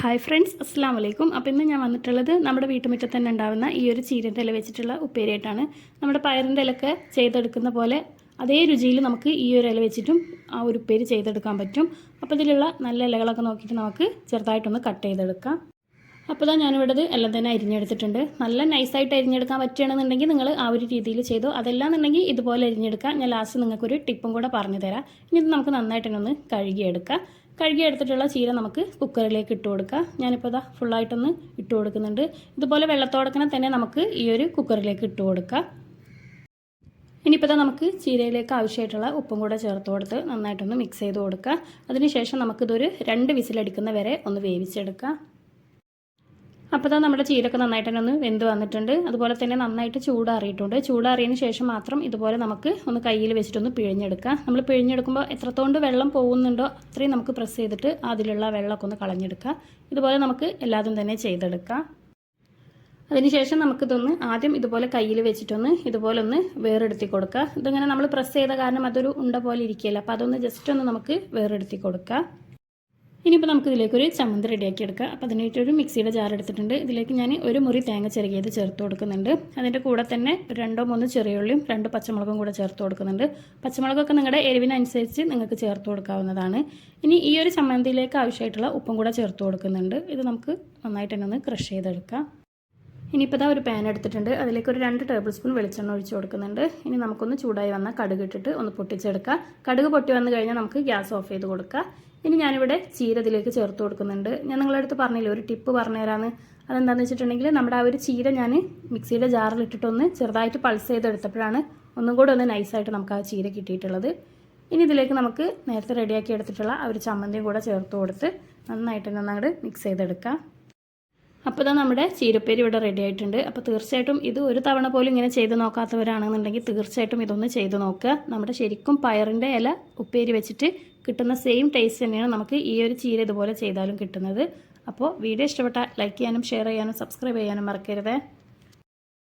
Hi friends അസ്സാം വലൈക്കും അപ്പോൾ ഇന്ന് ഞാൻ വന്നിട്ടുള്ളത് നമ്മുടെ വീട്ടുമുറ്റത്ത് തന്നെ ഉണ്ടാകുന്ന ഈ ഒരു ചീരന്റെ ഇല വെച്ചിട്ടുള്ള ഉപ്പേരിയായിട്ടാണ്. നമ്മുടെ പയറിന്റെ ഇലക്കെ ചെയ്തെടുക്കുന്ന പോലെ അതേ രുചിയിൽ നമുക്ക് ഈ ഒരു ഇല വെച്ചിട്ടും ആ ഒരു ഉപ്പേരി ചെയ്തെടുക്കാൻ പറ്റും. അപ്പോൾ ഇതിലുള്ള നല്ല ഇലകളൊക്കെ നോക്കിയിട്ട് നമുക്ക് ചെറുതായിട്ടൊന്ന് കട്ട് ചെയ്തെടുക്കാം. അപ്പോൾ ഇതാ ഞാനിവിടെ എല്ലാം തന്നെ അരിഞ്ഞെടുത്തിട്ടുണ്ട്. നല്ല നൈസായിട്ട് അരിഞ്ഞെടുക്കാൻ പറ്റുകയാണെന്നുണ്ടെങ്കിൽ നിങ്ങൾ ആ ഒരു രീതിയിൽ ചെയ്തു. അതല്ലാന്നുണ്ടെങ്കിൽ ഇതുപോലെ അരിഞ്ഞെടുക്കാം. ഞാൻ ലാസ്റ്റ് നിങ്ങൾക്കൊരു ടിപ്പും കൂടെ പറഞ്ഞു തരാം ഇനി നമുക്ക് നന്നായിട്ട് തന്നെ ഒന്ന് കഴുകിയെടുക്കാം. കഴുകിയെടുത്തിട്ടുള്ള ചീര നമുക്ക് കുക്കറിലേക്ക് ഇട്ട് കൊടുക്കാം. ഞാനിപ്പോൾ ഇതാ ഫുള്ളായിട്ടൊന്ന് ഇട്ട് കൊടുക്കുന്നുണ്ട്. ഇതുപോലെ വെള്ളത്തോടക്കനെ തന്നെ നമുക്ക് ഈ ഒരു കുക്കറിലേക്ക് ഇട്ട് കൊടുക്കാം. ഇനിയിപ്പോൾ നമുക്ക് ചീരയിലേക്ക് ആവശ്യമായിട്ടുള്ള ഉപ്പും കൂടെ ചേർത്ത് കൊടുത്ത് നന്നായിട്ടൊന്ന് മിക്സ് ചെയ്ത് കൊടുക്കുക അതിനുശേഷം നമുക്കിതൊരു രണ്ട് വിസിലടിക്കുന്ന വരെ ഒന്ന് വേവിച്ചെടുക്കാം. അപ്പോൾ തന്നെ നമ്മുടെ ചീരൊക്കെ നന്നായിട്ട് തന്നെ ഒന്ന് വെന്ത് വന്നിട്ടുണ്ട്. അതുപോലെ തന്നെ നന്നായിട്ട് ചൂടാറിയിട്ടുണ്ട്. ചൂടാറിയതിന് ശേഷം മാത്രം ഇതുപോലെ നമുക്ക് ഒന്ന് കയ്യിൽ വെച്ചിട്ടൊന്ന് പിഴിഞ്ഞെടുക്കാം. നമ്മൾ പിഴിഞ്ഞെടുക്കുമ്പോൾ എത്രത്തോണ്ട് വെള്ളം പോകുന്നുണ്ടോ അത്രയും നമുക്ക് പ്രസ് ചെയ്തിട്ട് അതിലുള്ള വെള്ളമൊക്കെ ഒന്ന് കളഞ്ഞെടുക്കാം. ഇതുപോലെ നമുക്ക് എല്ലാതും തന്നെ ചെയ്തെടുക്കാം. അതിനുശേഷം നമുക്കിതൊന്ന് ആദ്യം ഇതുപോലെ കയ്യിൽ വെച്ചിട്ടൊന്ന് ഇതുപോലെ ഒന്ന് വേറെടുത്തി കൊടുക്കുക ഇതിങ്ങനെ നമ്മൾ പ്രസ് ചെയ്ത കാരണം അതൊരു ഉണ്ട പോലെ ഇരിക്കുകയില്ല. അപ്പോൾ അതൊന്ന് ജസ്റ്റ് ഒന്ന് നമുക്ക് വേറെടുത്തി കൊടുക്കുക ഇനിയിപ്പോൾ നമുക്ക് ഇതിലേക്ക് ഒരു ചമ്മന്തി റെഡിയാക്കി എടുക്കാം അപ്പോൾ അതിനായിട്ട് ഒരു മിക്സിയുടെ ജാർ എടുത്തിട്ടുണ്ട്. ഇതിലേക്ക് ഞാൻ ഒരു മുറി തേങ്ങ ചെറുകിയത് ചേർത്ത് കൊടുക്കുന്നുണ്ട്. അതിന്റെ കൂടെ തന്നെ രണ്ടോ മൂന്നോ ചെറിയ ഉള്ളിയും രണ്ട് പച്ചമുളകും കൂടെ ചേർത്ത് കൊടുക്കുന്നുണ്ട്. പച്ചമുളകൊക്കെ നിങ്ങളുടെ എരിവിനനുസരിച്ച് നിങ്ങൾക്ക് ചേർത്ത് കൊടുക്കാവുന്നതാണ്. ഇനി ഈ ഒരു ചമ്മന്തിയിലേക്ക് ആവശ്യമായിട്ടുള്ള ഉപ്പും കൂടെ ചേർത്ത് കൊടുക്കുന്നുണ്ട്. ഇത് നമുക്ക് നന്നായിട്ട് തന്നെ ഒന്ന് ക്രഷ് ചെയ്തെടുക്കാം. ഇനിയിപ്പോൾ ഇതാ ഒരു പാൻ എടുത്തിട്ടുണ്ട്. അതിലേക്ക് ഒരു രണ്ട് ടേബിൾ സ്പൂൺ വെളിച്ചെണ്ണ ഒഴിച്ച് കൊടുക്കുന്നുണ്ട്. ഇനി നമുക്കൊന്ന് ചൂടായി വന്നാൽ കടുക് ഇട്ടിട്ട് ഒന്ന് പൊട്ടിച്ചെടുക്കുക കടുക് പൊട്ടി വന്നു കഴിഞ്ഞാൽ നമുക്ക് ഗ്യാസ് ഓഫ് ചെയ്ത് കൊടുക്കുക ഇനി ഞാനിവിടെ ചീര ഇതിലേക്ക് ചേർത്ത് കൊടുക്കുന്നുണ്ട്. ഞാൻ നിങ്ങളുടെ അടുത്ത് പറഞ്ഞില്ലേ ഒരു ടിപ്പ് പറഞ്ഞുതരാമെന്ന് അതെന്താണെന്ന് വെച്ചിട്ടുണ്ടെങ്കിൽ നമ്മുടെ ആ ഒരു ചീര ഞാൻ മിക്സിയുടെ ജാറിൽ ഇട്ടിട്ടൊന്ന് ചെറുതായിട്ട് പൾസ് ചെയ്തെടുത്തപ്പോഴാണ് ഒന്നും കൂടെ ഒന്ന് നൈസായിട്ട് നമുക്ക് ആ ചീര കിട്ടിയിട്ടുള്ളത്. ഇനി ഇതിലേക്ക് നമുക്ക് നേരത്തെ റെഡിയാക്കി എടുത്തിട്ടുള്ള ആ ഒരു ചമ്മന്തിയും കൂടെ ചേർത്ത് കൊടുത്ത് നന്നായിട്ട് നന്നായിട്ട് മിക്സ് ചെയ്തെടുക്കാം. അപ്പോൾ ഇതാ നമ്മുടെ ചീരപ്പേരി ഇവിടെ റെഡി ആയിട്ടുണ്ട്. അപ്പോൾ തീർച്ചയായിട്ടും ഇത് ഒരു തവണ പോലും ഇങ്ങനെ ചെയ്ത് നോക്കാത്തവരാണെന്നുണ്ടെങ്കിൽ തീർച്ചയായിട്ടും ഇതൊന്ന് ചെയ്ത് നോക്കുക. നമ്മുടെ ശരിക്കും പയറിന്റെ ഇല ഉപ്പേരി വെച്ചിട്ട് കിട്ടുന്ന സെയിം ടേസ്റ്റ് തന്നെയാണ് നമുക്ക് ഈ ഒരു ചീര ഇതുപോലെ ചെയ്താലും കിട്ടുന്നത്. അപ്പോൾ വീഡിയോ ഇഷ്ടപ്പെട്ടാൽ ലൈക്ക് ചെയ്യാനും ഷെയർ ചെയ്യാനും സബ്സ്ക്രൈബ് ചെയ്യാനും മറക്കരുതേ.